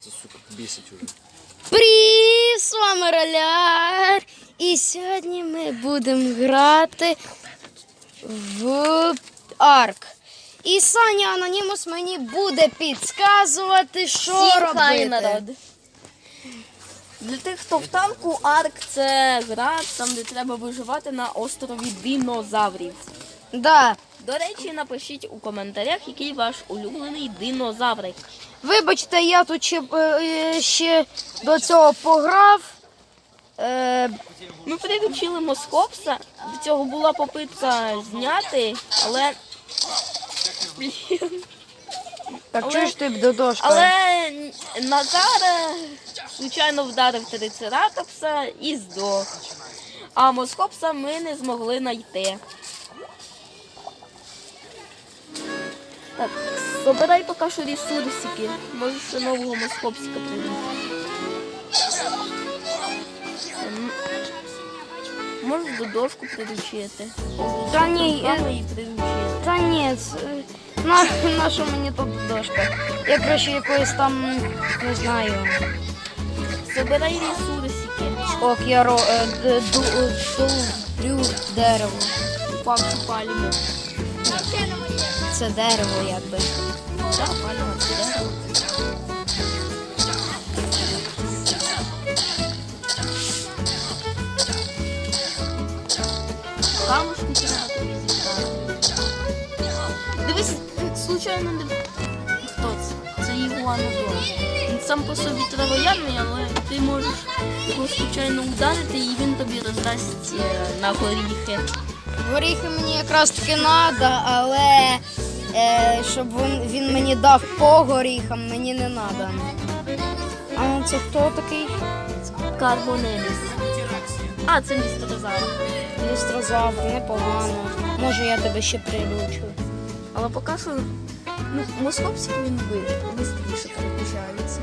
Це, сука, бісить уже. Привіт, з вами Роляр. І сьогодні ми будемо грати в Арк. І Саня Анонімус мені буде підказувати, що Всім робити. хай народ. Для тих, хто в танку, Арк це гра, там де треба виживати на острові динозаврів. Да. До речі, напишіть у коментарях, який ваш улюблений динозаврик. Вибачте, я тут ще, е, ще до цього пограв. Е, Ми приручили Москопса. До цього була попитка зняти, але. Так Але- чуєш ти до дошки? Але Назар е, случайно вдарив трицератопса і здох. А Москопса ми не змогли знайти. Так, собирай поки що ресурсики. Може ще нового москопсика прийти. Ем, Можеш до дошку приручити. Та ні, Саме приручити. Та ні, на, на що мені тут дошка? Я краще якоїсь там, не знаю. Собирай ресурсики. Ок, я ро, е, ду, ду, дерево. Факт пальму. Це дерево якби. Так, пальма. Дивись, случайно не... Хто це? Це Ігуанодон. Він сам по собі травоядний, але ти можеш його случайно ударити і він тобі роздасть е, на горіхи. Горіхи мені якраз таки треба, але е, щоб він, він мені дав по горіхам, мені не треба. А це хто такий? Карбонеліс. А, це містер Зара. Лістрозавр, непогано. Може я тебе ще приручу. Але поки що ну, москопський він швидше переключається.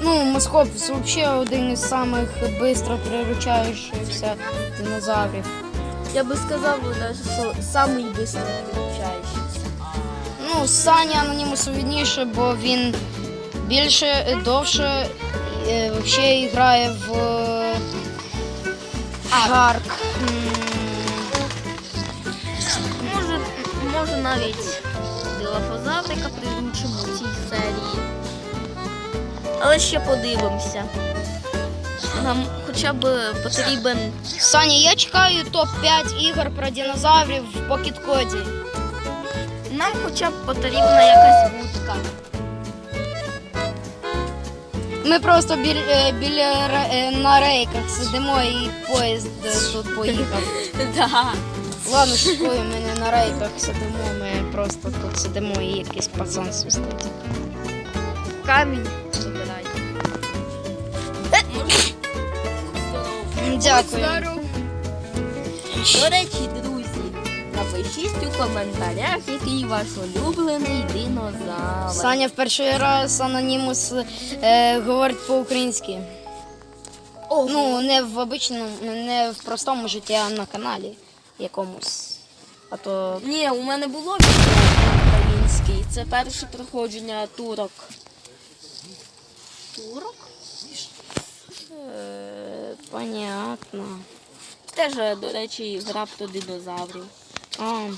Ну, Москоп взагалі один із самих швидко приручаючихся динозаврів. Я сказав, навіть, що самий швидко переключаючийся. Ну, Саня анонімусу видніше, бо він більше, е, довше е, взагалі грає в е, Арк. М, Може, може навіть дилофозаврика приручимо в цій серії. Але ще подивимося. Нам хоча б потрібен. Саня, я чекаю топ-5 ігор про динозаврів в покіткоді. Нам хоча б потрібна якась будка. Ми просто е, біля е, на рейках сидимо і поїзд е, тут поїхав. Да. Ладно, шукаю, ми не на рейках сидимо, ми просто тут сидимо і якийсь пацан свистить. Камінь Дякую. До речі, друзі, напишіть у коментарях, який ваш улюблений динозавр. Саня в перший раз анонімус е, говорить по-українськи. Ну, не в обичному, не в простому житті, а на каналі якомусь. А то Ні, у мене було відео український. Це перше проходження. Турок? е, понятно. Теж, до речі, гра про динозаврів. А.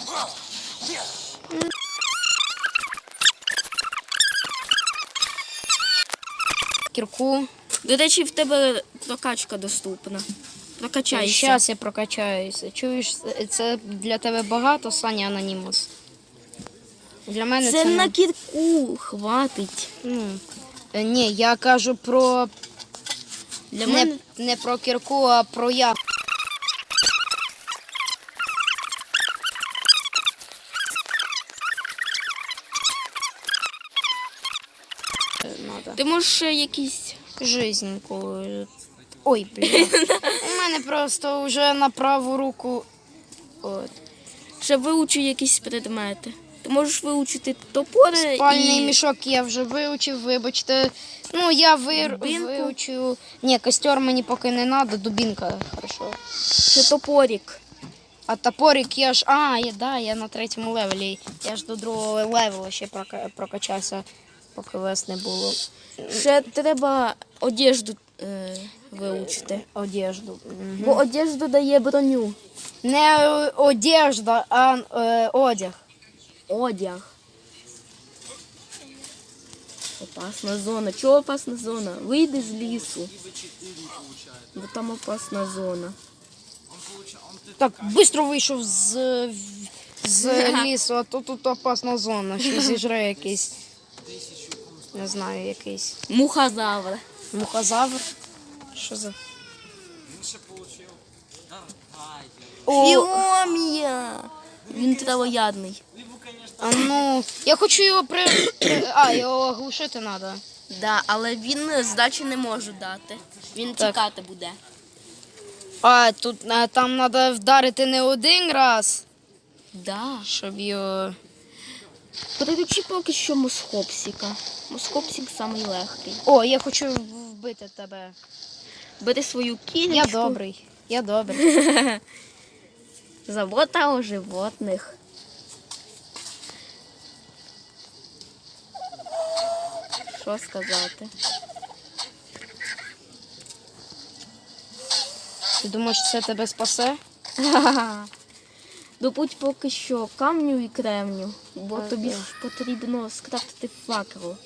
Кірку. До речі, в тебе прокачка доступна. Прокачайся. Зараз я прокачаюся. Чуєш, це- для тебе багато, Саня Анонімус. Для мене Це це, на не- кірку хватить. ну, е, ні, я кажу про Для не, мене не про кірку, а про я. Е, Надо. Ти можеш якісь. Жизненьку. Ой, блін. У мене просто вже на праву руку. От. Ще вивчи якісь предмети. Ти можеш вивчити топори Спальний і мішок я вже вивчив, вибачте. Ну, я вир... Вивчу. Ні, костер мені поки не треба, дубінка, хорошо. ще топорик. А топорик я ж. А, я, да, я на третьому левелі. Я ж до другого левела ще прока- прокачався. Поки вас не було. Ще треба одежду е, вивчити. Одежду. Бо одежда дає броню. Не е, одежда, а е, одяг. Одяг. Опасна зона. Чого опасна зона? Вийди з лісу. Бо там опасна зона. Так, швидко вийшов з, з лісу, а то тут опасна зона. Ще зіжре якийсь. Не знаю, якийсь Мухозавр. мухозавр. Що за. О, Фіомія! Він травоядний. а ну, я хочу його при... А, його оглушити треба. Да, але він здачі не може дати. Він Так. тікати буде. А, тут а, там треба вдарити не один раз, Да. щоб його. Приручи поки що мосхопсіка. Мосхопсік самий легкий. О, я хочу вбити тебе. Бери свою кілечку. Я добрий. Я добрий. Забота о животних. Що сказати? Ти думаєш, це тебе спасе? Добудь поки що камню і кремню, бо Окей. тобі ж потрібно скрафтити факел.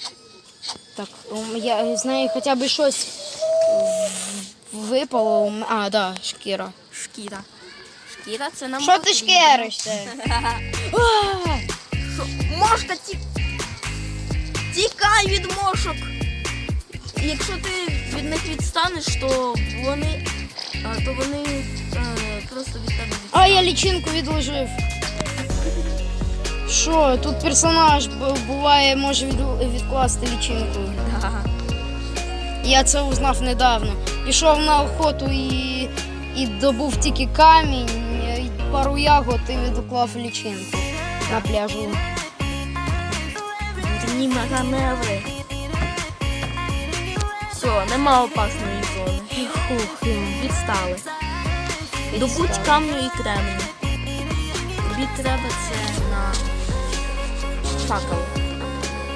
Так, я знаю, хоча б щось випало. А, да, шкіра. Шкіра. Шкіра це нам. Що ти шкеришся? Мошка ті... Тікай від мошок. Якщо ти від них відстанеш, то вони. а, То вони просто від тебе А, я лічинку відложив. Що, тут персонаж буває, може відкласти лічинку. Я це узнав недавно. Пішов на охоту і, і добув тільки камінь, і пару ягод і відклав лічинку на пляжу. Дурні маневри. Все, нема опасної зони. Відстали. Добудь камню і кремень. Тобі треба це на факел.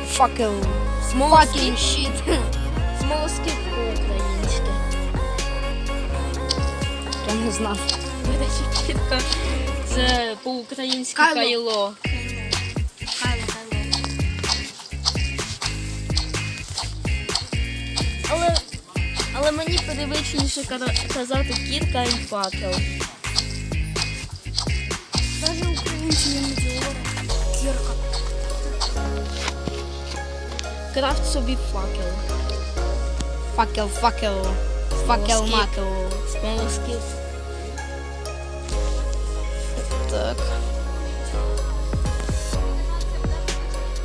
факел. Fucking shit. Смолоскип по-українськи. Я не знав. До речі, кітка. Це по-українськи Кайло. Але мені привичніше кара- казати кірка і факел. Даже українці не говорять. Кірка. Крафт собі факел. Факел, факел. Факел макел. Смолоскип. Так.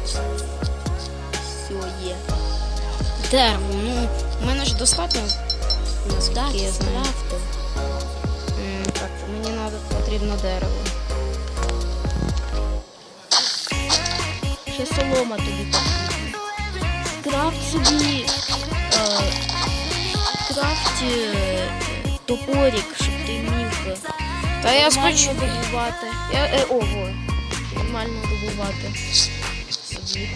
Все є. Дерево. Ну, мене ж достатньо. Наскільки Так, я знаю. Так, мені надо, потрібно дерево. Ще солома тобі. Крафт собі. Е, крафт е, топорик, щоб ти міг Та я скочу. добувати. Я, е, ого. Нормально добувати собі.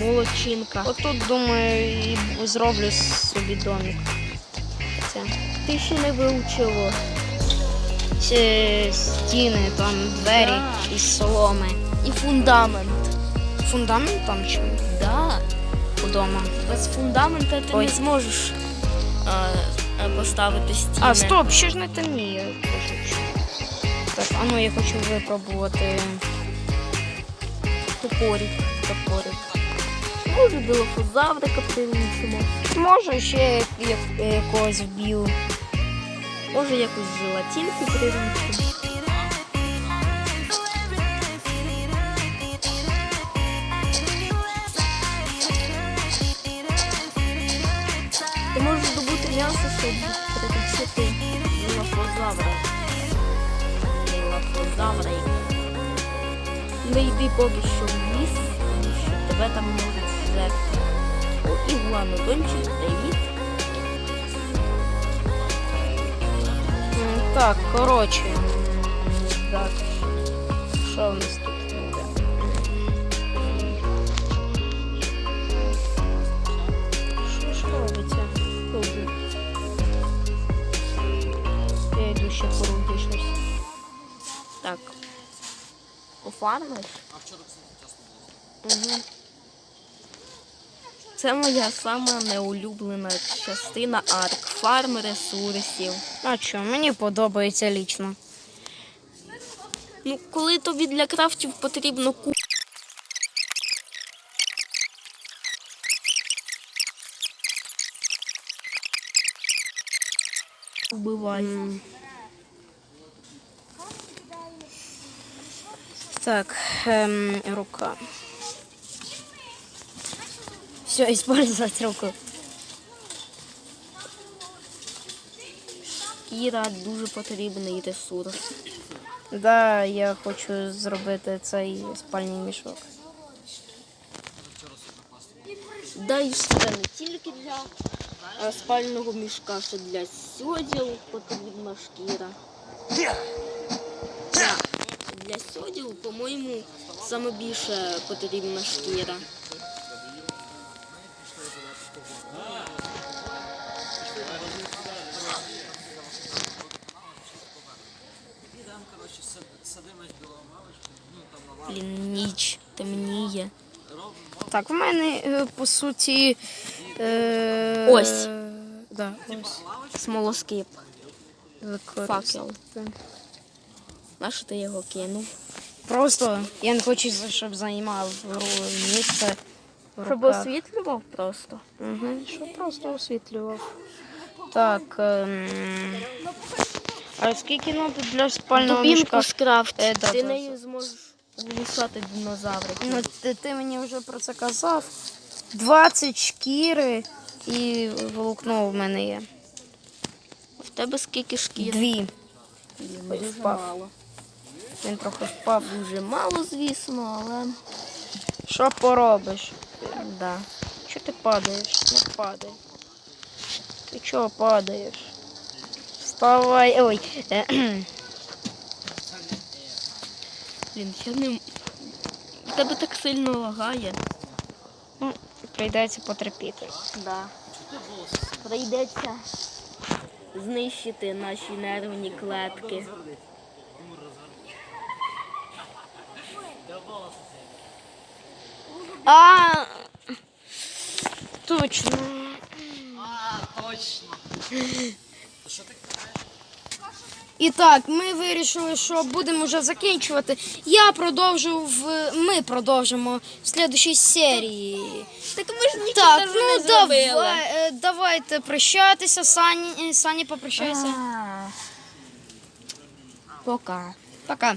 Молодчинка. Отут, думаю, і зроблю собі домик. Це. Ти ще не вивчило. Ці стіни, там двері Да. із соломи. І фундамент. Фундамент там чи Да. вдома. Без фундамента ти Ой. не зможеш а, а, поставити стіни. А, стоп, ще ж не темніє. Так, а ну я хочу випробувати Топорик. топорик. Може, білофозаврика приручимо. Може ще як, якогось вб'ю. Може, якусь желатинку приручимо. Ти можеш добути м'ясо, щоб приручити білофозавра. Білофозавра. Не йди поки що в ліс, тому що тебе там можуть зерти. О, ігуанодончик, привіт. Так, коротше. Так, Що в нас тут буде? Що ж робиться? Добре. Я йду ще поруби щось. Так. Пофармиш? Угу. Це моя сама неулюблена частина арк. Фарм ресурсів. А що, мені подобається лічно. Ну, коли тобі для крафтів потрібно ку. Вбивай. Так, эм, рука. Все, использовать руку. Кіра дуже потрібний ресурс. Да, я хочу зробити цей спальний мішок. Дай ще не тільки для спального мішка, що для сьоділ потрібна шкіра. Для, сьоділ, по-моєму, саме більше потрібна шкіра. Так, в мене е, по суті. Е, Ось. Да, ось. Смолоскип. Використати. Нащо ти його кинув? Просто я не хочу, щоб займав місце. в Щоб руках. освітлював просто. Угу, щоб просто освітлював. Так. Ем... А скільки треба для спального мішка? Дубінку скрафт. Е, да, ти да, нею зможеш глушати динозавриків. Ну, ти, ти мені вже про це казав. 20 шкіри і волокно в мене є. В тебе скільки шкір? Дві. Блін, Дуже впав. мало. Він трохи впав. Дуже мало, звісно, але Що поробиш? да. Чого ти падаєш? Не падай. Ти чого падаєш? Вставай. Ой. Блін, я не. Тебе так сильно лагає. Ну, прийдеться потерпіти. Да. Прийдеться знищити наші нервні клетки. А, точно. І так, ми вирішили, що будемо вже закінчувати. Я продовжу в. Ми продовжимо в слідчій серії. Так ми ж нічого Так, даже ну не зробили. давай, е, давайте прощатися. Сані, Сані попрощайся. Пока. Пока.